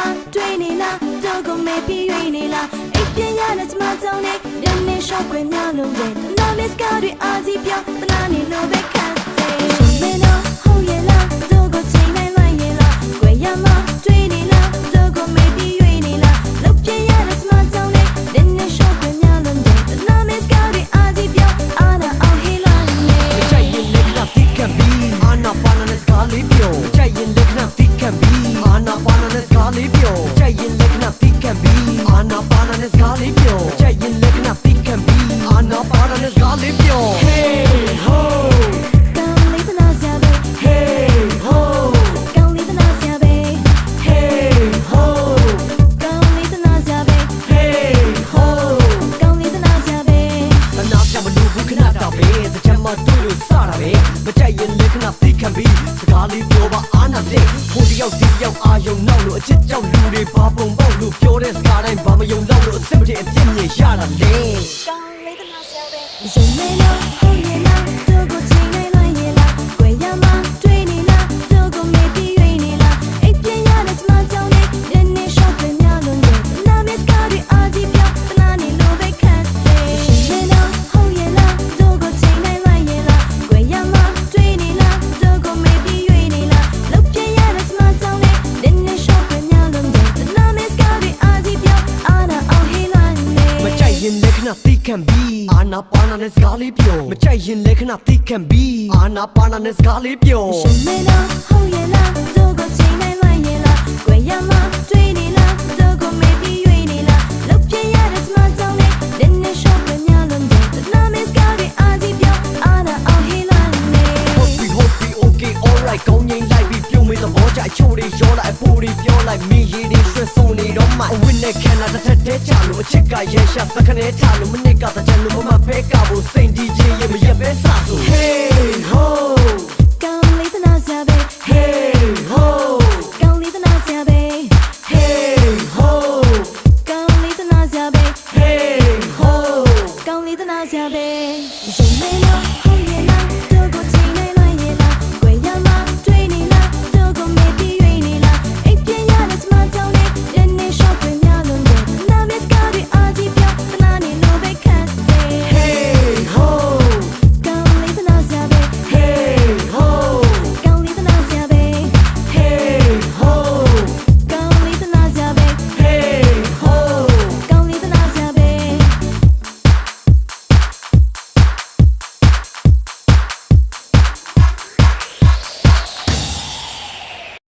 လားတွေ့နေလားတော့ကုန်မေးပြီးရွေးနေလားအိပ်ပြန်ရတဲ့ကျမကြောင့်လေညနေရှောက်ခွေများလုံးတဲ့တနာလေးစကားတွေအာကြီးပြောတနာနေလို့ပဲ ပြီးအာနာပါနာနဲ့စကားလေးပြော Hey ho ကောင်းလေးသနာစရာပဲ Hey ho ကောင်းလေးသနာစရာပဲ Hey ho ကောင်းလေးသနာစရာပဲ Hey ho ကောင်းလေးသနာစရာပဲတနာပြမလို့ဘူးခဏတော့ပဲတချမ်းမတို့လို့စတာပဲမကြိုက်ရင်လက်ခဏသိခံပြီးစကားလေးပြောပါအာနာတဲ့ဖို့တ ယောက်ဒီတယောက်အာယုံနောက်လို့အချစ်ကြောင့်လူတွေဘာပုံပေါ့လို့ပြောတဲ့စကားတိုင်းဘာမယုံတော့လို့အစစ်မတည်းအပြစ်မြင်ရတာလေကောင်းလေးသနာစရာပဲရင်နေလားဟုတ်ရဲ့လား လက်ခဏသိခံပြီးအာနာပါနာနဲ့စကားလေးပြောမကြိုက်ရင်လက်ခဏသိခံပြီးအာနာပါနာနဲ့စကားလေးပြောရှင်မင်း အချိုးတွေရောလိုက်အဖိုးတွေပြောလိုက်မင်းရည်တွေဆွဲဆုံးနေတော့မှအဝိနဲ့ခံတာတစ်ထက်တည်းချလို့အချစ်ကရဲရှာစခနဲ့ချလို့မနစ်ကတကြလို့မမဖဲကဖို့စိန်ဒီချင်းရမရက်ပဲစဆို Hey ho ကောင်းလေးသနာစရာပဲ Hey